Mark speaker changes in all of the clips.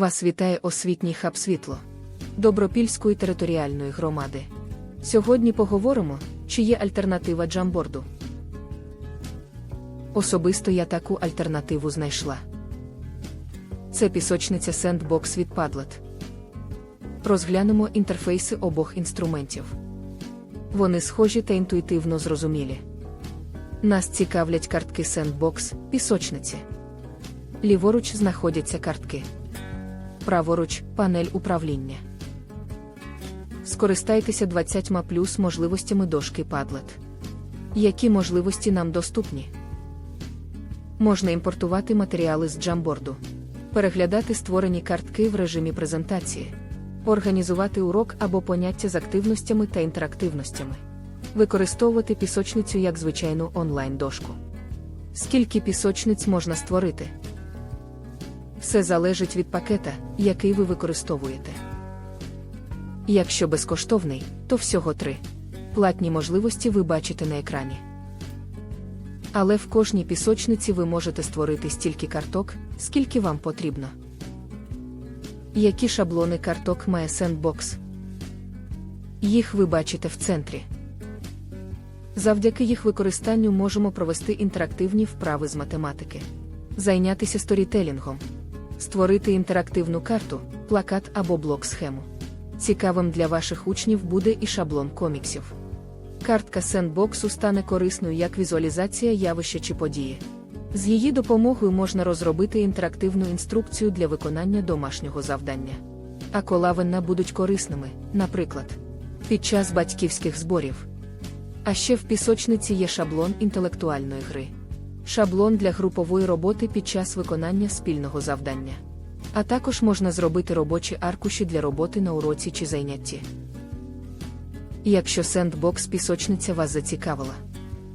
Speaker 1: Вас вітає освітній хаб світло Добропільської територіальної громади. Сьогодні поговоримо, чи є альтернатива джамборду. Особисто я таку альтернативу знайшла. Це пісочниця Sandbox від Padlet. Розглянемо інтерфейси обох інструментів. Вони схожі та інтуїтивно зрозумілі. Нас цікавлять картки Sandbox, пісочниці. Ліворуч знаходяться картки. Праворуч панель управління. Скористайтеся 20 плюс можливостями дошки Padlet. Які можливості нам доступні? Можна імпортувати матеріали з джамборду, переглядати створені картки в режимі презентації, організувати урок або поняття з активностями та інтерактивностями, використовувати пісочницю як звичайну онлайн-дошку. Скільки пісочниць можна створити? Все залежить від пакета, який ви використовуєте. Якщо безкоштовний, то всього три. Платні можливості ви бачите на екрані. Але в кожній пісочниці ви можете створити стільки карток, скільки вам потрібно. Які шаблони карток має Sandbox? Їх ви бачите в центрі. Завдяки їх використанню можемо провести інтерактивні вправи з математики, зайнятися сторітелінгом, створити інтерактивну карту, плакат або блок-схему. Цікавим для ваших учнів буде і шаблон коміксів. Картка сендбоксу стане корисною як візуалізація явища чи події. З її допомогою можна розробити інтерактивну інструкцію для виконання домашнього завдання. А колавина будуть корисними, наприклад, під час батьківських зборів. А ще в пісочниці є шаблон інтелектуальної гри. Шаблон для групової роботи під час виконання спільного завдання. А також можна зробити робочі аркуші для роботи на уроці чи зайнятті. Якщо сендбокс пісочниця вас зацікавила,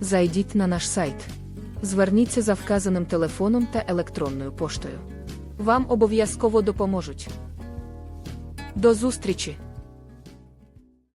Speaker 1: зайдіть на наш сайт. Зверніться за вказаним телефоном та електронною поштою. Вам обов'язково допоможуть. До зустрічі!